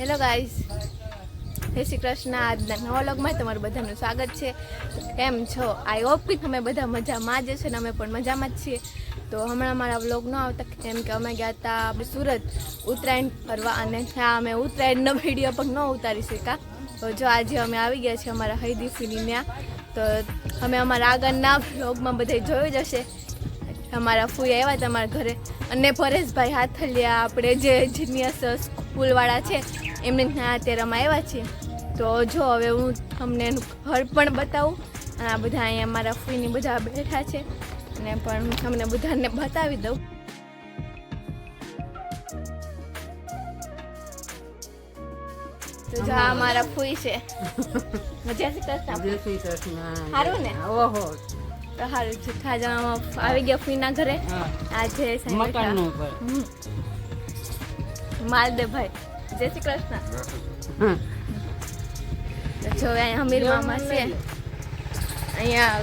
Hello guys જય શ્રી કૃષ્ણ. આજના નવા લોગમાં તમારું બધાનું સ્વાગત છે. કેમ છો? આઈ હોપ કે તમે બધા મજામાં જ છે ને અમે પણ મજામાં જ છીએ. તો હમણાં મારા વ્લોગ ન આવતા કેમ કે અમે ગયા હતા સુરત ઉત્તરાયણ ફરવા અને ત્યાં અમે ઉત્તરાયણનો વીડિયો પણ ન ઉતારી શકા તો જો આજે અમે આવી ગયા છીએ અમારા હૈદીફીની ત્યાં તો અમે અમારા આગળના વ્લોગમાં બધે જોયું જ હશે. અમારા ફૂઈ આવ્યા તમારા ઘરે. અને પરેશભાઈ હાથલિયા, આપણે જે જીનિયસ સ્કૂલવાળા છે એમને ત્યાં અત્યારે અમે આવ્યા છીએ તો જો હવે હું તમને એનું ઘર પણ બતાવું. અને આ બધા અહીંયા મારા ફૂઈની બધા બેઠા છે. અને પણ હું તમને બધાને બતાવી દઉં. તો જો આ મારા ફૂઈ છે. મજા શ્રી કૃષ્ણ જય શ્રી કૃષ્ણ સારું ને? ઓહો. તો સારું છે ખાજામાં આવી ગયા ફૂઈના ઘરે. આજે આ માલદેવભાઈ. જય શ્રી કૃષ્ણ. જો અહીંયા હમીર મામા છે અહીંયા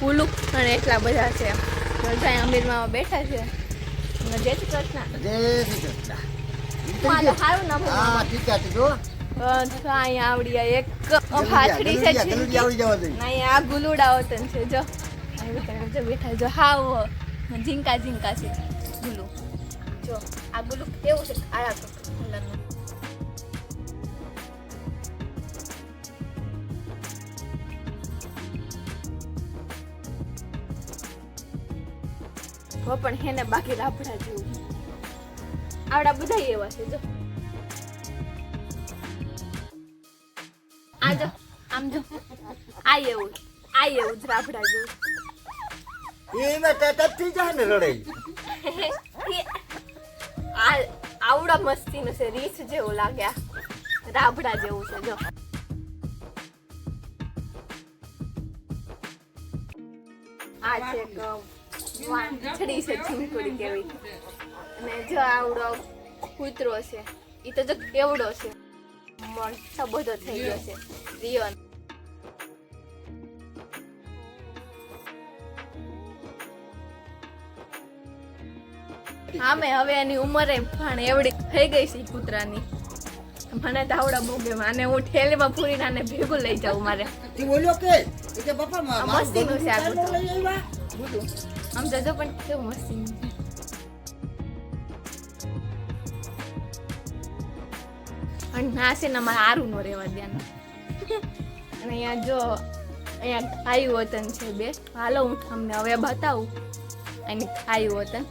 પુલુ અને એટલા બધા છે. બધા જો હમીર મામા બેઠા છે. જય શ્રી કૃષ્ણ. જય શ્રી કૃષ્ણ. સારું ના હા, ઠીક છે, જો અહીંયા આવડી એક હાથડી છે અહીંયા આ ગુલુડા વતન છે જો. બેઠા જો બેઠા જો હાવ ઝીંકા ઝીંકા છે. ગુલુ જો, આ ગુલુ કેવું છે આળા કલરનું તો પણ હેને બાકી રાબડા જેવું. આવડા બધા એવા છે, જો. આ આમ જો. આ એવું આ એવું જ રાબડા જેવું. એમાં તો ટચ થઈ જાય ને લડાઈ. આવડા મસ્તીનું છે, રીસ જેવું લાગે રાબડા જેવું છે, જો. આ છે વાંછડી છે ચીંકુડી કેવી. અને જો આવડો કૂતરો છે એ તો જો કેવડો છે. મોટો બધો થઈ ગયો છે રિયોન હા મેં હવે એની ઉંમરે પણ એવડી થઈ ગઈ છે કૂતરાની. મને તો આવડા બહુ ગમે. અને હું ઠેલીમાં પૂરીને આને ભેગું લઈ જાઉં મારે. બોલ્યો કે? કે બાપા મસ્તીનું છે આ. બોલું. આમ જજો પણ કેવું મસ્તી અને ના છે ને અમારે આરું નો રહેવા દેવાનું. અને અહીંયા જો અહીંયા ખાયું વતન છે બે. હાલો હું તમને હવે બતાવું. અહીં ખાયું વતન.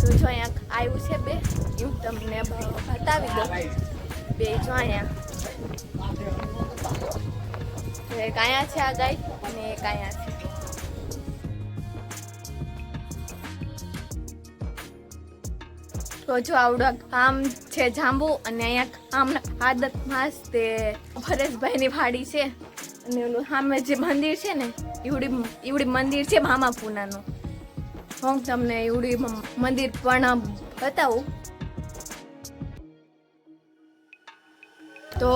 તો જો અહીંયા આવ્યું છે બે. હું તમને બતાવી દઉં. બે જો એક અહીંયા છે આ ગાય અને એક અહીંયા છે. તો જો આવડો આમ છે જાંબુ અને અહીંયા આમ આદત માસ તે ભરેશભાઈની વાડી છે. અને ઓલું સામે જે મંદિર છે ને, ઈવડી ઈવડી મંદિર છે મામા પૂનાનું હું તમને ઈવડી મંદિર પણ બતાવું. તો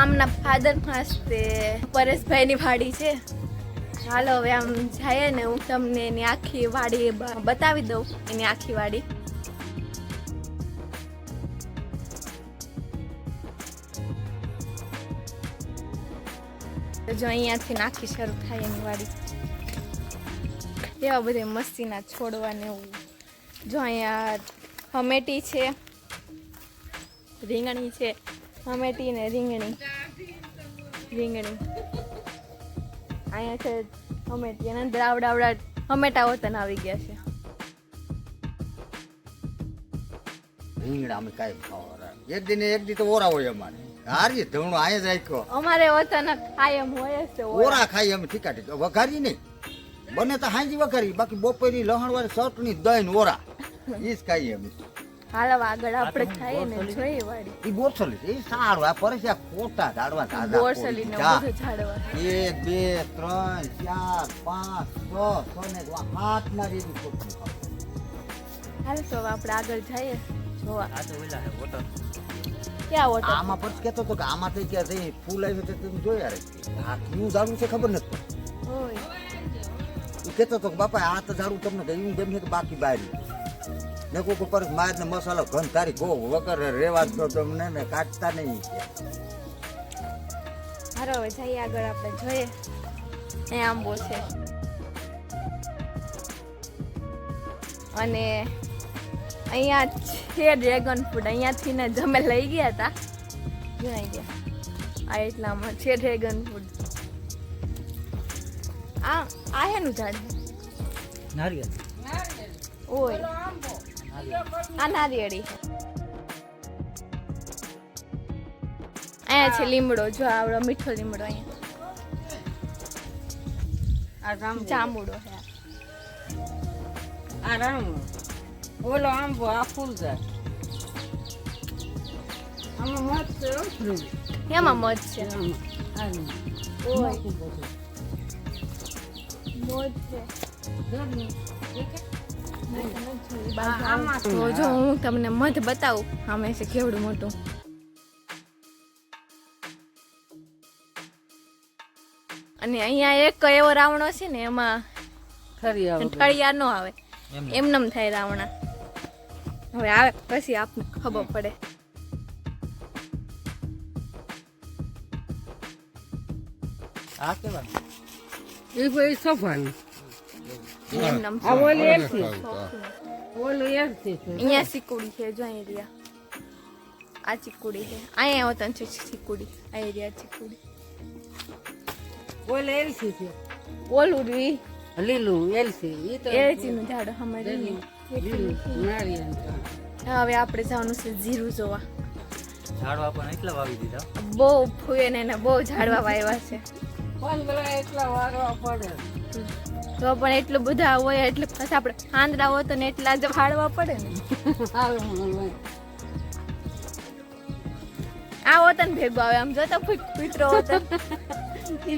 આમના ફાધર પાસે પરેશભાઈની વાડી છે. હાલો હવે આમ જઈએ ને હું તમને એની આખી વાડી બતાવી દઉં, એની આખી વાડી. જો અહીંયાથી નાખી શરૂ થાય એની વાડી. એવા બધા મસ્તીના છોડવાને એવું. જો અહીંયા હમેટી છે, રીંગણી છે હમેટી ને રીંગણી. રીંગણી. અહીંયા છે અમેટી અને આવડા આવડા હમેટા વતન આવી ગયા છે. રીંગણા અમે કાંઈ ખાવા એક દિને એક દી તો ઓરા હોય અમારે. હારી ધવણો આયે જ રાખ્યો અમારે વતન કાયમ હોય છે ઓરા. ખાઈ અમે ઠીકા ઠીકા વઘારી નહીં. બને તો હાંજી વઘારી બાકી બપોરની લહણ વાળી ચટણી દહીં ઓરા. ઈ જ ખાઈએ અમે. હાલો આગળ આપણે ખાઈએ ને જોઈએ વાડી ઈ બોરસલી ઈ સારું આ પરસે આ ખોટા ઝાડવા તાજા બોરસલી ને બધું ઝાડવા. એક બે ત્રણ ચાર પાંચ છ છ ને આ હાથ ના રેડી ખોટું હાલ તો આપણે આગળ જઈએ. જોવા. ક્યાં વોટર આમાં પર કેતો તો કે આમાં કઈ ક્યાં જઈ ફૂલ આવ્યું તો તમે જોયા રે. આ કયું ઝાડું છે ખબર નથી કેતો તો બાપા આ તો ઝાડું તમને ગયું ગમે કે બાકી બારી? ને કોક ઉપર માર ને મસાલો ઘન તારી ગો વગર રેવા દો તમને ને કાટતા નહીં કે. હારો હવે જઈએ આગળ આપણે જોઈએ. અહીંયા આંબો છે. અને અહીંયા છે ડ્રેગન ફ્રૂટ અહીંયાથી ને જ અમે લઈ ગયા હતા જણાઈ ગયા. આ એટલામાં છે ડ્રેગન ફ્રૂટ આ આ હેનું ઝાડ નારિયેળ. ઓય. આ નારિયેળી અહીંયા છે લીમડો જો આવડો મીઠો લીમડો અહીંયા. જાંબુડો છે. આ. આ બોલો આંબો આ ફૂલ જાય. આમાં મત છે એમાં મધ છે. મધ છે. તો જો હું તમને મધ બતાવું. છે કેવડું મોટું. અને અહીંયા એક એવો રાવણો છે ને એમાં ઠળિયા ન આવે. એમનેમ થાય રાવણા. હવે આવે પછી આપને ખબર પડે. આ કેવા? એ ભાઈ એમનેમ આ ઓલી એકથી ઓલું એકથી અહીંયા સિકુડી છે જો અહીં આ ચીકુડી છે. અહીંયા હોતન છે ચીકુડી આ એરિયા ચીકુડી ઓલે એલસી છે. ઓલું રી. લીલું એલસી ઈ તો એલચીનું ઝાડ અમારે હવે આપણે જવાનું છે જીરું જોવા. ઝાડવા પણ એટલા વાવી દીધા. બહુ ફૂએ ને એને બહુ ઝાડવા વાવ્યા છે. પણ પેલા એટલા વારવા પડે. તો પણ એટલું બધા હોય એટલે પછી આપણે આંદરા હોય તો ને એટલા જ ફાળવા પડે ને. આ વતન ભેગો આવે આમ જોતો કૂતરો વતન.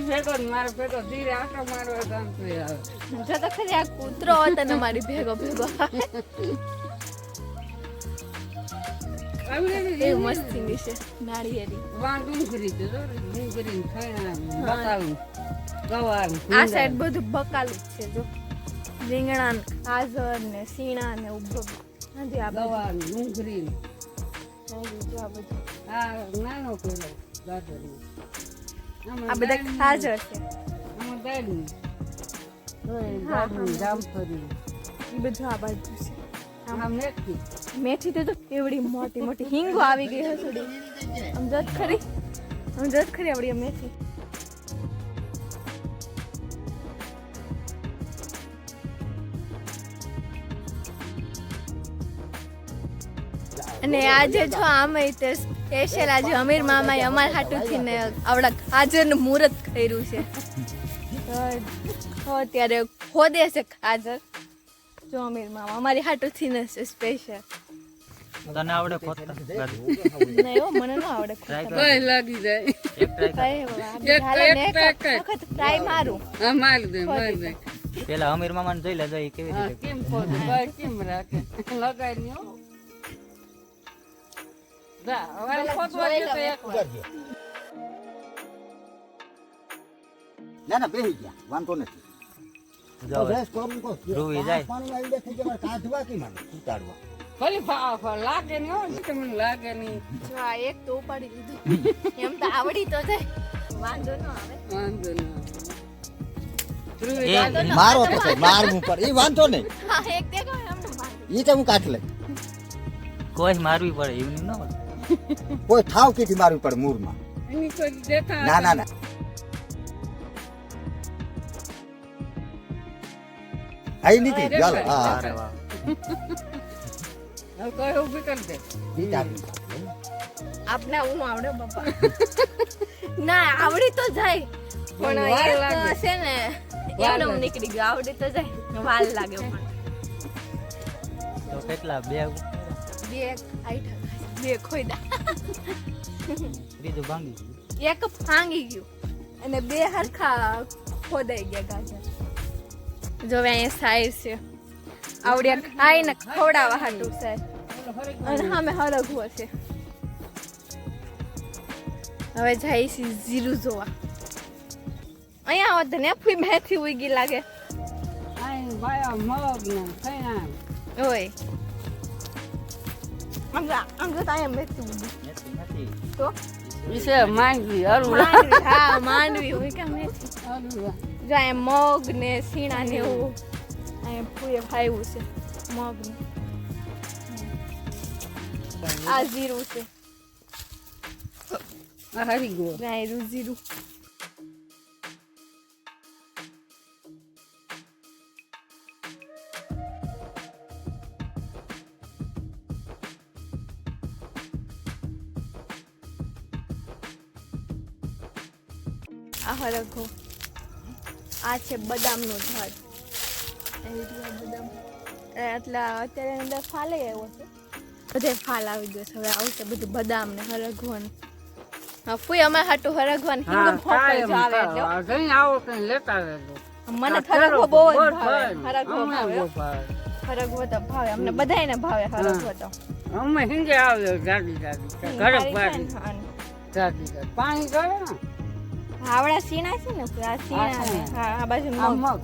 ભેગો મારો ભેગો ધીરે આટો મારવા જામ આવે. જોતો ખરી આ કૂતરો હોતન અમારી ભેગો ભેગો આવે. મસ્તી ની છે નાળિયેરી. વાં બતાવું. ગવાર આ સાઈડ બધું બકાલ છે જો. રીંગણા ને ગાજર ને સીણા ને ઊભો હાજી આ બધું. ગવાર ડુંગળી. જો આ બધું. આ નાનો પેલો ગાજર. આ બધા ખાજર છે. આમાં દાડની હા, જામફળી. એ બધું આ બાજુ છે. આમ મેથી. મેથી તો એવડી મોટી મોટી હિંગો આવી ગઈ હશે આમ જત ખરી? આમ જત ખરી આવડી મેથી? અને આજે જો આમ તે સ્પેશિયલ આજે અમીર મામાએ અમારા હાટુથી ને આવડા ખાજરનું મુહૂર્ત કર્યું છે. તો અત્યારે ખોદે છે ખાજર. જો અમીર મામા અમારી હાટુથી ને છે સ્પેશિયલ તને આવડે ખોદતા? નહીં હો મને ન આવડે કર. લાગી જાય. એક ટ્રાય એક- ટ્રાય વખત ટ્રાય મારું. હા મારી દે મારી દે. પેલા અમીર મામાને જોઈ લેજો એ કેવી રીતે કેમ ખોદ? કેમ રાખે? લગાઈ ની ના ના બેસી ગયા વાંધો નથી જો હવે. બસ કરું કહું. ધ્રુવી જાય. પાણી આવી જાય થઈ જાય, કાઢવા કે મને ઉતારવા ભલે ફા- ફા- લાગે નહીં હો તમને લાગે નહીં જો આ એક તો ઉપાડી દીધું એમ તો આવડી તો જાય વાંધો ન વાંધો ના એ વાંધો ન મારો મારવું પડે એ વાંધો નહીં એ તો હું કાઢ લઈ કોઈ મારવી પડે એવું નહીં હોય કોઈ ઠાવ કીધી મારવી પડે મૂળમાં એની ના ના ના. આઈ નીકળી. ચાલો. હા હવે ઊભી કરી દે. આપને હું આવડે બાપા ના આવડી તો જાય. પણ એ તો લાગે. છે ને એમને નીકળી ગયો. આવડી તો જાય. વાલ લાગે પણ. તો કેટલા? બે? બે આઈઠા બે ખોઈદા બીજું ભાંગી ગયું. એક ભાંગી ગયું. અને બે હરખા ખોદાઈ ગયા ગાજર. જોવે અહીંયા સાઈઝ છે. આવડ્યા ખાઈને ખવડાવવા હાટું સાહેબ અને સામે હરગવો છે. હવે જાય છે જીરું જોવા. અહીંયા આવો ધને ફૂઈ મેથી ઉગી લાગે. આય ભાઈ મગ ને ખૈણા ઓય. આમ જો આમ જો તો અહીંયા મેથી ઉડી નથી નથી તો? છે માંડવી માંડવી હા માંડવી હોય કે મેથી અરુણા જો અહીંયા મગ ને સીણા ને એવું. અહીંયા પૂએ ખાયું છે મગ ને. આ જીરું છે. આ હરી જો અહીંયા જીરું. હરખો. આ છે બદામનો ઝાડ બદામ. એટલે અત્યારે અંદર ફાલે આવ્યો છે. બધે ફાલ આવી ગયો છે. હવે આવશે બધું બદામ ને હરગવન. ફૂઈ અમે હાટું હરગવન આવે એટલે. આવો કઈ લેતા રહેજો. મને હરગવો બહુ જ ભાવે. હરગવો ભાવે. હરગવો તો ભાવે. અમને બધાયને ભાવે હરગવો તો. અમે હિંગે આવ્યો જાડી જાડી ઘરે પાણી કરે ને? આવડા સીણા છે ને આ સીણા ને. હા આ બાજુ મગ.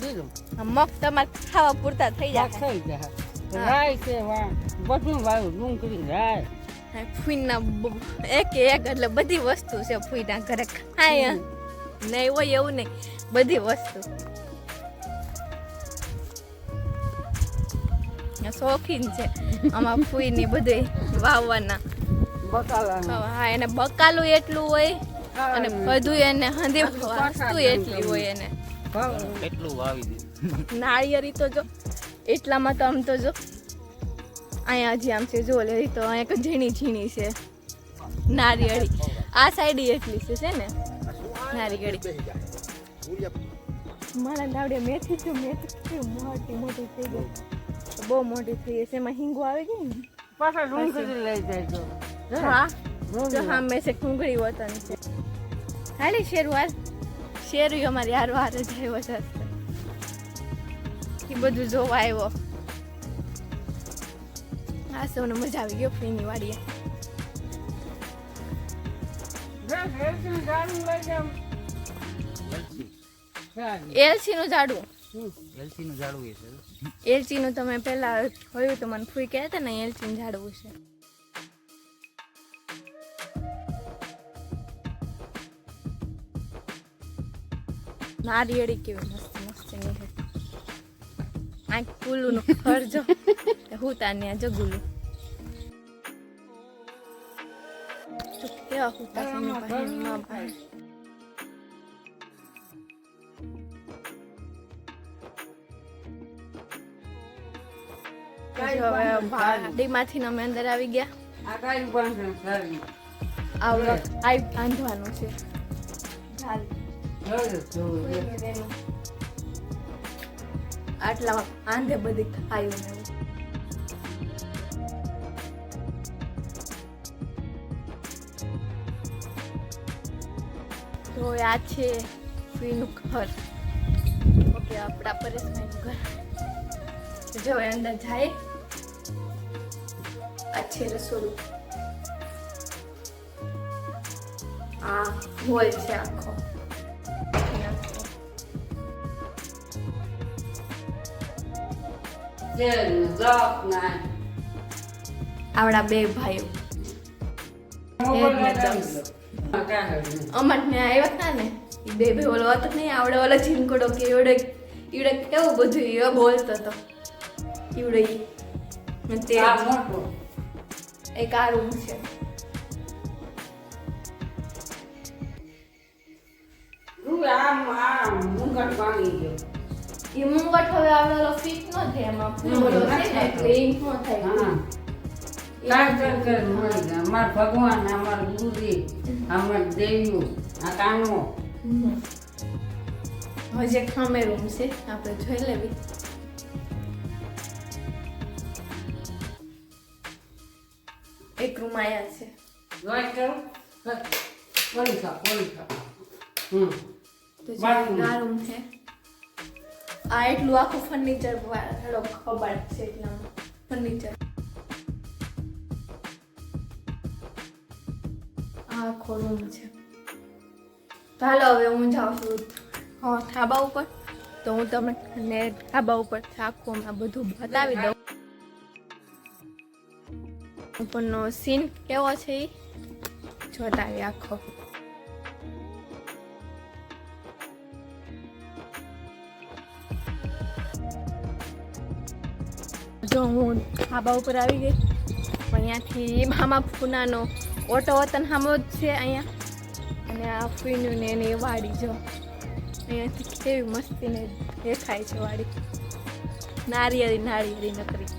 જીરું. આ મગ તમારે ખાવા પૂરતા થઈ જાય થઈ જાય. હા. રાય છે વા. બધું વાયું ડુંગળી રાય. ફૂઈના એક એક એટલે બધી વસ્તુ છે ફૂઈના ઘરે. ખાય. નહીં હોય એવું નહીં. બધી વસ્તુ. શોખીન છે. આમાં ફૂઈની બધી વાવવાના. બકાલા હા એને બકાલું એટલું હોય અને બધું એને હંદે વસ્તુ એટલી હોય એને. કેટલું વાવી દીધું નાળિયેરી તો જો એટલામાં તો આમ તો જો અહીંયા હજી આમ છે જો લેરી તો અહીંયા એક ઝીણી ઝીણી છે નારિયેળી. આ સાઈડ એટલી છે છે ને? નારિયેળી. મારા દાવડે મેથી તો મેથી મોટી મોટી થઈ ગઈ. બહુ મોટી થઈ ગઈ છે એમાં હિંગો આવી ગઈ ને? પાછા ડુંગળી લઈ જાય જો. હા? મેં છે ડુંગળી વતન છે. હાલી શેરવાર શેરવી અમારી હાર હારે જ આવ્યો છે એ બધું જોવા આવ્યો. આ સૌને મજા આવી ગયો ફ્રીની વાડીએ. એલસી નું ઝાડું. એલસી નું ઝાડવું એલસી નું તમે પેલા જોયું તો મને ફૂઈ કહેતા ને એલસી નું ઝાડવું છે. નારિયેળી કેવી મસ્ત મસ્ત નીકળે આંખનું ઘર જો હું તાન્યા જો ગુલું કેવા હુતા ને અમે અંદર આવી ગયા. આવડો આઈ બાંધવાનું છે. આટલા આંધે બધી ખાયું તો આ છે ફીનું ઘર. ઓકે, આપણા પરેશભાઈનું ઘર. જો અંદર જાય. આ રસોડું. આ હોલ છે આખો. આવડા બે ભાઈઓ. અમાર ને આવ્યા હતા ને એ બે ઓલો હતો નહીં આવડે ઓલો ઝીણકોડો કે એવડે ઈવડે કેવું બધું એ બોલતો હતો. ઈવડે તે એક આ રૂમ છે. રૂ આમ આમ મુંગટ પાણી ગયો. એ મુંગટ હવે આવડે ફિટ ન થાય એમાં. ઓલો છે ને એટલે ન થાય. અમાર ભગવાન અમાર ગુરુજી અમાર દેવીઓ આ કાનો હમ. હજી એક રૂમ છે આપણે જોઈ લેવી. એક રૂમ આયા છે. જોઈ કરો. ખા ખા હમ. તો જે આ રૂમ છે. આ એટલું આખું ફર્નિચર ખબર છે એટલામાં ફર્નિચર આખો રૂમ છે. ચાલો હવે હું જાઉં છું હા, ધાબા ઉપર? તો હું તમને ધાબા ઉપર આખું બધું બતાવી દઉં. ઉપરનો સીન કેવો છે એ જોતા આખો. જો હું ધાબા ઉપર આવી ગઈ. અહીંયાથી મામા ફૂનાનો ઓટો વતન સામો જ છે અહીંયા. અને આ ફૂઈનું ને એની વાડી જો. અહીંયાથી કેવી મસ્તીને દેખાય છે વાડી. નારિયેળી નારિયેળી નકરી.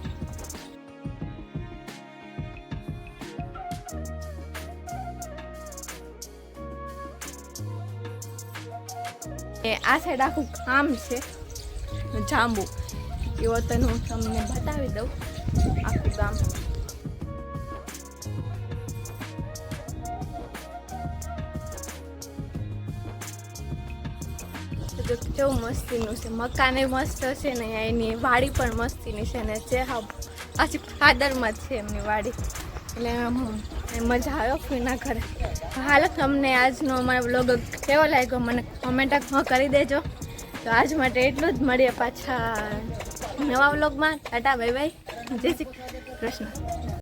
આ સાઈડ આખું કામ છે. જાંબુ. એ વતન હું તમને બતાવી દઉં આખું ગામ. જો કેવું મસ્તીનું છે. મકાને મસ્ત છે ને એની વાડી પણ મસ્તીની છે ને જે હા પાછી ફાદરમાં જ છે એમની વાડી. એટલે મજા આવ્યો ફીના ઘરે. હાલ તમને આજનો અમારો બ્લોગ કેવો લાગ્યો મને કોમેન્ટ કરી દેજો. તો આજ માટે એટલું જ મળીએ પાછા. નવા વ્લોગમાં ટાટા બાય બાય જય શ્રી કૃષ્ણ.